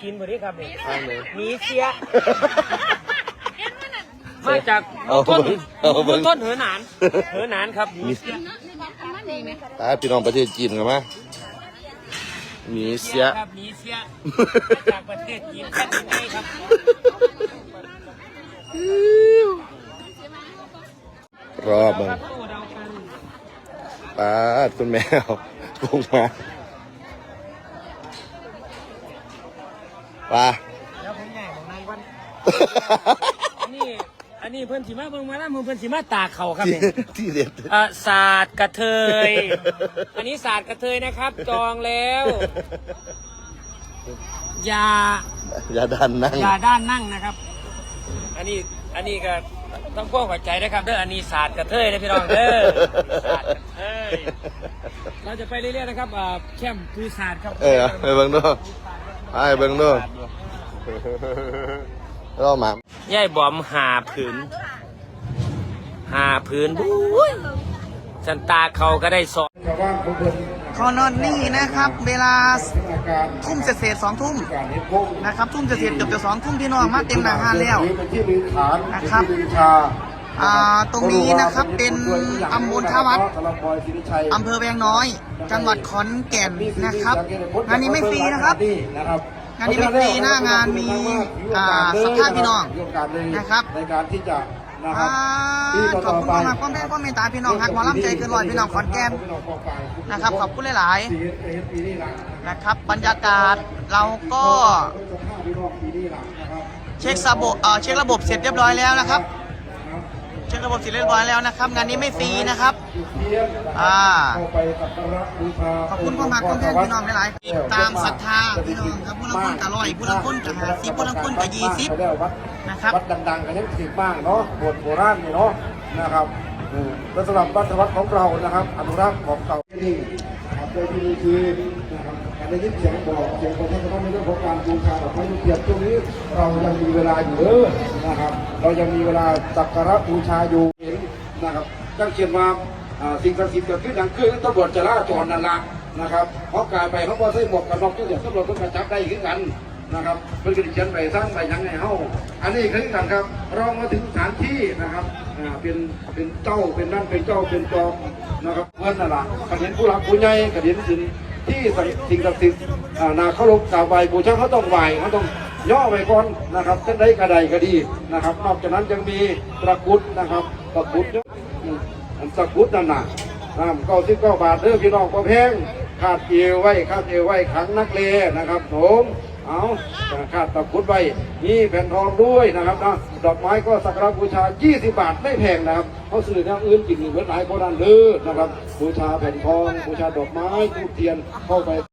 จีนบ่ได้ครับนี่ทางไหน หมีเสีย มาจากเอาต้นเอาเบิ่ง ต้นเหอหนานเหอหนานครับหมีเสียตาพี่น้องประเทศจีนกันมามีเสีย ครับหมีเสียมาจากประเทศจีนแค่นี้ครับรอบมึงครับตู้เดากันป้าดคุณแมวพุงมา ป้าแล้วผมใหญ่ของนางวันอันนี้อันนี้เพิ่นสิมาเบิ่งมาแล้วเพิ่นสิมาตากเขาครับที่เนี่ยที่เด็ดอะศาสตร์กระเทย อันนี้ศาสตร์กระเทยนะครับ จองแล้วอยาอย่าดันนั่งอยาด้านนั่งนะครับ อันนี้อันนี้ก็ต้องพ่วงหัวใจนะครับเด้ออันนี้ศาสตร์กระเทยนะพี่น้องเด้อศาสตร์กระเทยเราจะไปเรื่อยๆนะครับอ่าแคมป์ภูศาสตร์ครับ เออไปเบิ่งดู ไปเบิ่งดูเราหมาย่ายบอมหาผืน หาผืนบุ้ยฉันตาเขาก็ได้สอนขอนอนนี่นะครับ เวลาทุ่มเศษๆสองทุ่มนะครับ ทุ่มเศษๆเกือบจะสองทุ่มพี่น้องมาเต็มหน้างานแล้วนะครับ อ่าตรงนี้นะครับเป็นตำบลท่าวัดอำเภอแวงน้อย จังหวัดขอนแก่นนะครับงานนี้ไม่ฟรีนะครับงานนี้ไม่ฟรีหน้างานมีอ่าสัมภาษณ์พี่น้องนะครับในการที่จะนะครัอ่าบที่ขอบคุณมากๆความแม่ความเมตตาพี่น้องหักหมอลำใจเกินร้อยพี่น้องขอนแก่นนะครับขอบคุณหลายๆนะครับบรรยากาศเราก็เช็คระบบเอ่อเช็คระบบเสร็จเรียบร้อยแล้วนะครับ เช็คระบบเสร็จเรียบร้อยแล้วนะครับ งานนี้ไม่ฟรีนะครับอ่าขอบคุณความหักความแพงพี่น้องหลายๆตามศรัทธาพี่น้องครับผู้ละคนกะร้อยผู้ละคนกะห้าสิบผู้ละคนกะยี่สิบนะครับวัดดังๆกันยังสิบบ้างเนาะโบสถ์โบราณนี่เนาะนะครับอืมและสำหรับวัดวัดของเรานะครับ อนุรักษ์ของเก่าที่นะครับโดยที่มีคือนะครับการได้ยินเสียงบอกเสียงของท่านก็ต้องในเรื่องของการบูชาดอกไม้ทูบเทียนช่วงนี้เรายังมีเวลาอยู่เออนะครับ เรายังมีเวลาสักการะบูชาอยู่นะครับตั้งเขียนมาสิ่งศักดิ์สิทธิ์เกิดขึ้นดังขึ้นตำรวจจราจรนั่นละนะครับเขากายไปเขาบอกใส่หมวกกันน็อกที่เดียวตำรวจก็กระจับได้ขึ้นกันนะครับเพื่อนก็ดิฉันไปสร้างไปยังไงเฮาอันนี้คือกันครับเรามาถึงสถานที่นะครับเป็นเป็นเจ้าเป็นนั่นเป็นเจ้าเป็นจอมนะครับเพื่อนนั่นแหละกระเห็นผู้หลักผู้ใหญ่กระเห็นสิ่งที่สิ่งศักดิ์สิทธิ์นาเขาลงกราบไหวบูชาเขาต้องไหวเขาต้อง ย่อไว้ก่อนนะครับเส้นใดกระไดก็ดีนะครับ นอกจากนั้นยังมีตะกุดนะครับตะกุดอันตะกุดนั่นน่ะน้ำเก้าสิบเก้าบาทเด้อพี่น้องก็แพงขาดเอวไว้ขาดเอวไว้ขังนักเลนะครับผมเอาคาดตะกุดไว้มีแผ่นทองด้วยนะครับนะดอกไม้ก็สักการะบูชา 20 บาทไม่แพงนะครับเขาซื้ออย่างอื่นกินเหมือนหลายโบราณเด้อนะครับบูชาแผ่นทองบูชาดอกไม้ทูบเทียนเข้าไป